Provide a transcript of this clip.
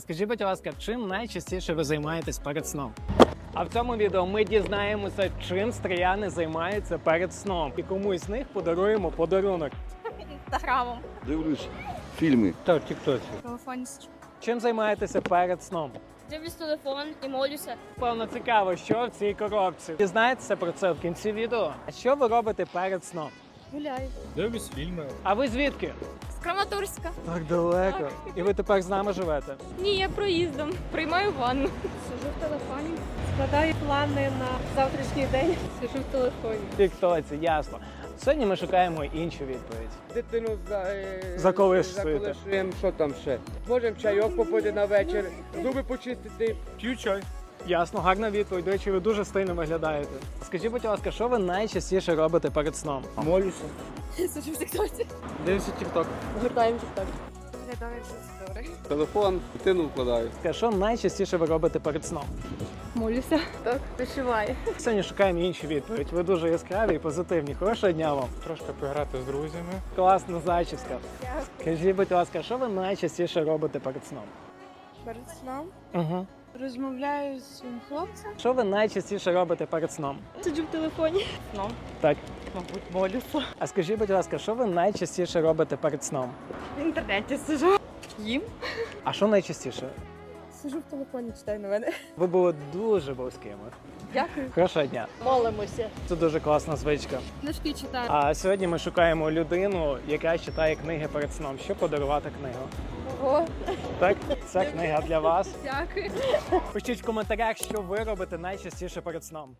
Скажіть, будь ласка, чим найчастіше ви займаєтесь перед сном? А в цьому відео ми дізнаємося, чим стріяни займаються перед сном, і комусь з них подаруємо подарунок. Інстаграмом. Дивлюсь фільми. Так, тіктоці. Телефон. Чим займаєтеся перед сном? Дивлюсь телефон і молюся. Певно, цікаво, що в цій коробці. Дізнаєтеся про це в кінці відео. А що ви робите перед сном? Гуляю. Дивлюсь фільми. А ви звідки? З Краматорська. Так далеко. І ви тепер з нами живете. Ні, я проїздом. Приймаю ванну. Сижу в телефоні. Складаю плани на завтрашній день. Сижу в телефоні. В Тіктоці, ясно. Сьогодні ми шукаємо іншу відповідь. Дитину за, е, Заколишуєте. заколишуємо, що там ще. Можемо чайок попити на вечір, зуби почистити. П'ю чай. Ясно, гарна відповідь. До речі, ви дуже стильно виглядаєте. Скажіть, будь ласка, що ви найчастіше робите перед сном? Молюся. Сижу в тіктоці. Дивлюся тік-ток. Гуртаємо тікток. Телефон, дитину вкладаю. Що найчастіше ви робите перед сном? Молюся. Так, вишиваю. Сьогодні шукаємо іншу відповідь. Ви дуже яскраві і позитивні. Хорошого дня вам. Трошки пограти з друзями. Класна зачіска. Скажіть, будь ласка, що ви найчастіше робите перед сном? Перед сном Угу. Розмовляю з своїм хлопцем. Що ви найчастіше робите перед сном? Сиджу в телефоні. Ну, Так. мабуть, молюся. А скажіть, будь ласка, що ви найчастіше робите перед сном? В інтернеті сижу. Їм. А що найчастіше? Сижу в телефоні, читаю новини. Ви були дуже близькими. Дякую. Хорошого дня. Молимося. Це дуже класна звичка. Книжки читаю. А сьогодні ми шукаємо людину, яка читає книги перед сном. Що подарувати книгу? Ого. Так, ця книга для вас. Дякую. Пишіть в коментарях, що ви робите найчастіше перед сном.